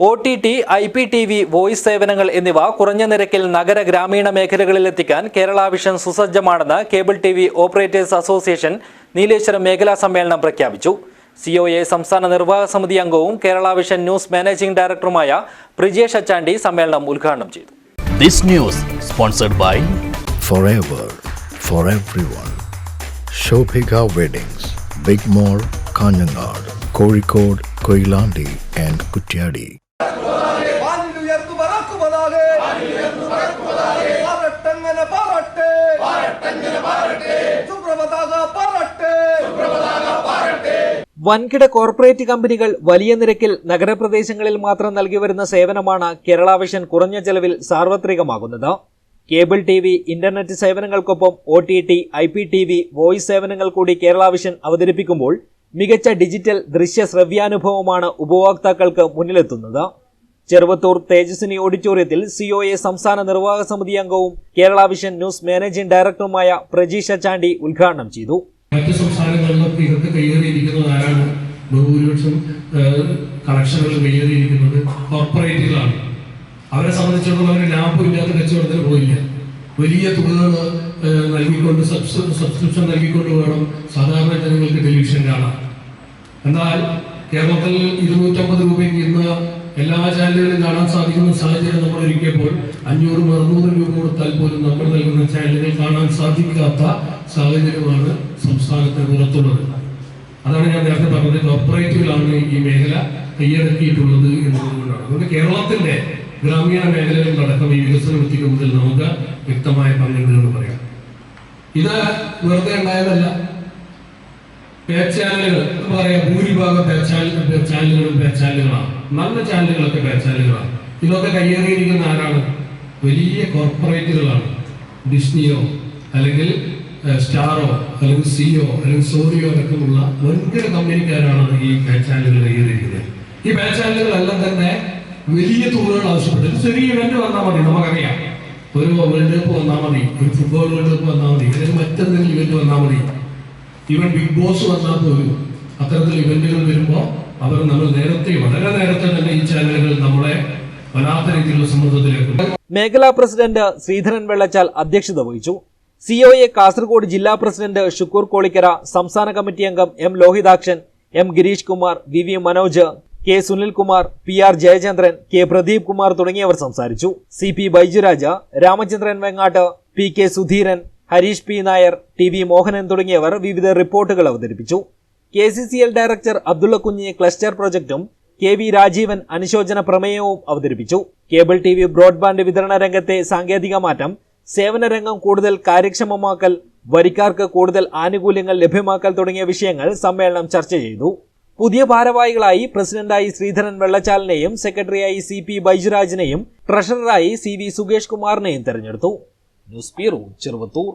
O T T I P T V voice സേവനങ്ങൾ എന്നിവ കുറഞ്ഞ നിരക്കിൽ നഗര ഗ്രാമീണ മേഖലകളിൽ എത്തിക്കാൻ Kerala vision സുസജ്ജമാണെന്ന് cable T V operators association Nileshwaram മേഖലാ സമ്മേളനം പ്രഖ്യാപിച്ചു സി ഒ എ സംസ്ഥാന നിർവാഹക സമിതി അംഗവും കേരള വിഷൻ ന്യൂസ് മാനേജിംഗ് ഡയറക്ടറുമായ പ്രിജേഷ് അച്ചാണ്ടി സമ്മേളനം ഉദ്ഘാടനം ചെയ്തു This news sponsored by forever for everyone. Shobhika Weddings, Big Mall, Kanyanad, Kozhikode, Koilandi and Kutyadi. പാറട്ടെ. പാറട്ടെ. വൻകിട കോർപ്പറേറ്റ് കമ്പനികൾ വലിയ നിരക്കിൽ നഗരപ്രദേശങ്ങളിൽ മാത്രം നൽകി വരുന്ന സേവനമാണ് കേരള വിഷൻ കുറഞ്ഞ ചെലവിൽ സാർവത്രികമാകുന്നത്. Cable T V internet സേവനങ്ങൾക്കൊപ്പം O T T I P T V voice സേവനങ്ങൾ കൂടി കേരള വിഷൻ അവതരിപ്പിക്കുമ്പോൾ മികച്ച ഡിജിറ്റൽ ദൃശ്യ ശ്രവ്യാനുഭവമാണ് ഉപഭോക്താക്കൾക്ക് മുന്നിലെത്തുന്നത്. ചെറുവത്തൂർ തേജസ്വിനി ഓഡിറ്റോറിയത്തിൽ സിഒഎ സംസ്ഥാന നിർവാഹക സമിതി അംഗവും കേരള വിഷൻ ന്യൂസ് മാനേജിംഗ് ഡയറക്ടറുമായ പ്രജീഷ ചാണ്ടി ഉദ്ഘാടനം ചെയ്തു. മറ്റ് സംസ്ഥാനങ്ങളിലൊക്കെ ഇതൊക്കെ കയ്യേറിയിരിക്കുന്നത് ആരാണ്? ബഹുഭൂരിപക്ഷം കണക്ഷനുകൾ കയ്യേറിയിരിക്കുന്നത് കോർപ്പറേറ്റുകളാണ് അവരെ സംബന്ധിച്ചിടത്തോളം അവർ ലാഭമില്ലാത്ത കച്ചവടത്തിന് പോയില്ല. വലിയ തുകകൾ നൽകിക്കൊണ്ട് സബ്സ് സബ്സ്ക്രിപ്ഷൻ നൽകിക്കൊണ്ട് വേണം സാധാരണ ജനങ്ങൾക്ക് ടെലിവിഷൻ കാണാൻ. എന്നാൽ കേരളത്തിൽ ഇരുന്നൂറ്റമ്പത് രൂപയ്ക്ക് ഇന്ന് എല്ലാ ചാനലുകളും കാണാൻ സാധിക്കുന്ന സാഹചര്യം നമ്മൾ ഒരുക്കിയപ്പോൾ അഞ്ഞൂറും അറുന്നൂറും രൂപ കൊടുത്താൽ പോലും നമ്മൾ നൽകുന്ന ചാനലുകൾ കാണാൻ സാധിക്കാത്ത സാഹചര്യമാണ് സംസ്ഥാനത്തെ പുറത്തുള്ളത്. അതാണ് ഞാൻ നേരത്തെ പറഞ്ഞത് കോർപ്പറേറ്റുകളാണ് ഈ മേഖല കൈയടക്കിയിട്ടുള്ളത് എന്നതുകൊണ്ടാണ്. അതുകൊണ്ട് കേരളത്തിന്റെ ഗ്രാമീണ മേഖലകളിൽ മേഖലകളിലടക്കം ഈ വികസനം എത്തിക്കുന്നതിൽ നമുക്ക് വ്യക്തമായ പങ്കുണ്ട് എന്ന് പറയാം. ഇത് വെറുതെ ഉണ്ടായതല്ല. പേ ചാനലുകൾ എന്ന് പറയാം ഭൂരിഭാഗം ചാനലുകളും പേ ചാനലുകളാണ് നല്ല ചാനലുകളൊക്കെ പേ ചാനലുകളാണ് ഇതൊക്കെ കയ്യേറിയിരിക്കുന്ന ആരാണ്? വലിയ കോർപ്പറേറ്റുകളാണ്. ഡിസ്നിയോ അല്ലെങ്കിൽ സ്റ്റാറോ അല്ലെങ്കിൽ സിയോ അല്ലെങ്കിൽ സോറിയോ അടക്കമുള്ള വൻകിട കമ്പനിക്കാരാണ് ഈ പേ ചാനലുകൾ കയ്യേറിയിരിക്കുന്നത്. ഈ പേ ചാനലുകളെല്ലാം തന്നെ വലിയ തുകകൾ ആവശ്യപ്പെട്ടു ചെറിയ ഇവന്റ് വന്നാൽ മതി നമുക്കറിയാം. ഒരു വേൾഡ് കപ്പ് വന്നാൽ മതി ഒരു ഫുട്ബോൾ വേൾഡ് കപ്പ് വന്നാൽ മതി അല്ലെങ്കിൽ മറ്റെന്തെങ്കിലും ഇവന്റ് വന്നാൽ മതി. ഈവൻ ബിഗ് ബോസ് വന്നാൽ പോലും അത്തരത്തിൽ ഇവന്റുകൾ വരുമ്പോൾ അവർ നമ്മൾ നേരത്തെ വളരെ നേരത്തെ തന്നെ ഈ ചാനലുകൾ നമ്മളെ വല്ലാത്ത രീതിയിലുള്ള സമ്മർദ്ദത്തിലേക്ക് മേഖലാ പ്രസിഡന്റ് ശ്രീധരൻ വെള്ളച്ചാൽ അധ്യക്ഷത വഹിച്ചു. സി ഒ എ കാസർഗോഡ് ജില്ലാ പ്രസിഡന്റ് ഷുക്കൂർ കോളിക്കര സംസ്ഥാന കമ്മിറ്റി അംഗം M Lohithakshan M Girish Kumar V V Manoj K Sunilkumar P R Jayachandran K Pradeep Kumar തുടങ്ങിയവർ സംസാരിച്ചു. C P Baijuraj Ramachandran Vengatt P K Sudheeran Harish P. Nair T. V. Mohanan തുടങ്ങിയവർ വിവിധ റിപ്പോർട്ടുകൾ അവതരിപ്പിച്ചു. K C C L director Abdulla Kunhi cluster പ്രൊജക്ടും K V Rajeevan അനുശോചന പ്രമേയവും അവതരിപ്പിച്ചു. Cable T. V. Broadband വിതരണ രംഗത്തെ സാങ്കേതിക മാറ്റം സേവന രംഗം കൂടുതൽ കാര്യക്ഷമമാക്കൽ വരിക്കാർക്ക് കൂടുതൽ ആനുകൂല്യങ്ങൾ ലഭ്യമാക്കൽ തുടങ്ങിയ വിഷയങ്ങൾ സമ്മേളനം ചർച്ച ചെയ്തു. പുതിയ ഭാരവാഹികളായി പ്രസിഡന്റായി ശ്രീധരൻ വെള്ളച്ചാലിനെയും സെക്രട്ടറിയായി സി പി ബൈജുരാജിനെയും ട്രഷററായി സി വി സുകേഷ് കുമാറിനെയും തെരഞ്ഞെടുത്തു. News bureau Cheruvathur.